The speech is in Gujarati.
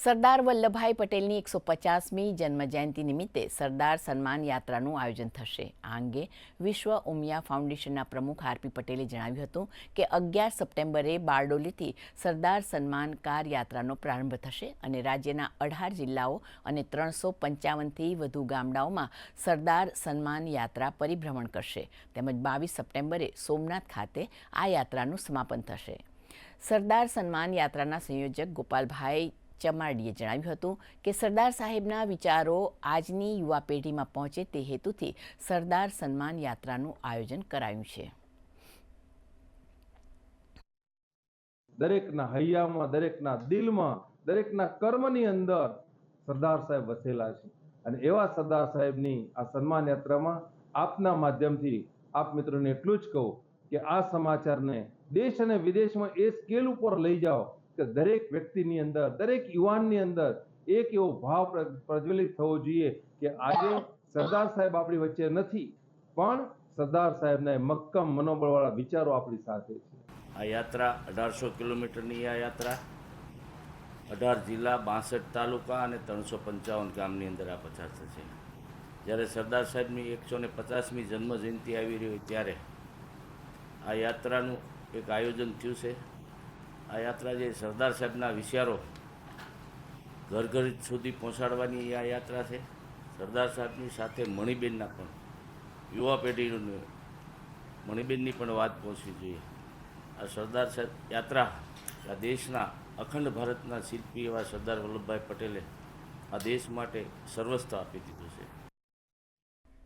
સરદાર વલ્લભભાઈ પટેલની એકસો પચાસમી જન્મજયંતિ નિમિત્તે સરદાર સન્માન યાત્રાનું આયોજન થશે. આ અંગે વિશ્વ ઉમિયા ફાઉન્ડેશનના પ્રમુખ આરપી પટેલે જણાવ્યું હતું કે અગિયાર સપ્ટેમ્બરે બારડોલીથી સરદાર સન્માન કાર યાત્રાનો પ્રારંભ થશે અને રાજ્યના અઢાર જિલ્લાઓ અને ત્રણસો પંચાવનથી વધુ ગામડાઓમાં સરદાર સન્માન યાત્રા પરિભ્રમણ કરશે. તેમજ બાવીસ સપ્ટેમ્બરે સોમનાથ ખાતે આ યાત્રાનું સમાપન થશે. સરદાર સન્માન યાત્રાના સંયોજક ગોપાલભાઈ ચમારડીએ જણાવ્યું હતું કે સરદાર સાહેબના વિચારો આજની યુવા પેઢીમાં પહોંચે તે હેતુથી સરદાર સન્માન યાત્રાનું આયોજન કરાયું છે. દરેકના હૈયામાં, દરેકના દિલમાં, દરેકના કર્મની અંદર સરદાર સાહેબ વસેલા છે. અને એવા સરદાર સાહેબની આ સન્માન યાત્રામાં આપના માધ્યમથી આપ મિત્રોને એટલું જ કહું કે આ સમાચારને દેશ અને વિદેશમાં એ સ્કેલ ઉપર લઈ જાઓ કે દરેક વ્યક્તિની અંદર, દરેક યુવાનની અંદર એક એવો ભાવ પ્રજ્વલિત થવો જોઈએ કે આજે સરદાર સાહેબ આપણી વચ્ચે નથી, પણ સરદાર સાહેબના મક્કમ મનોબળવાળા વિચારો આપણી સાથે છે. આ યાત્રા અઢારસો કિલોમીટરની આ યાત્રા, અઢાર જિલ્લા, બાસઠ તાલુકા અને ત્રણસો પંચાવન ગામની અંદર આ પસાર થશે. જ્યારે સરદાર સાહેબની એકસો ને પચાસમી જન્મ જયંતિ આવી રહી હોય ત્યારે આ યાત્રાનું એક આયોજન થયું છે. આ યાત્રા જે સરદાર સાહેબના વિચારો ઘર ઘર સુધી પહોંચાડવાની આ યાત્રા છે. સરદાર સાહેબની સાથે મણિબેનના પણ, યુવા પેઢીનું, મણિબેનની પણ વાત પહોંચવી જોઈએ. આ સરદાર સાહેબ યાત્રા આ દેશના અખંડ ભારતના શિલ્પી એવા સરદાર વલ્લભભાઈ પટેલે આ દેશ માટે સર્વસ્વ આપી દીધું છે.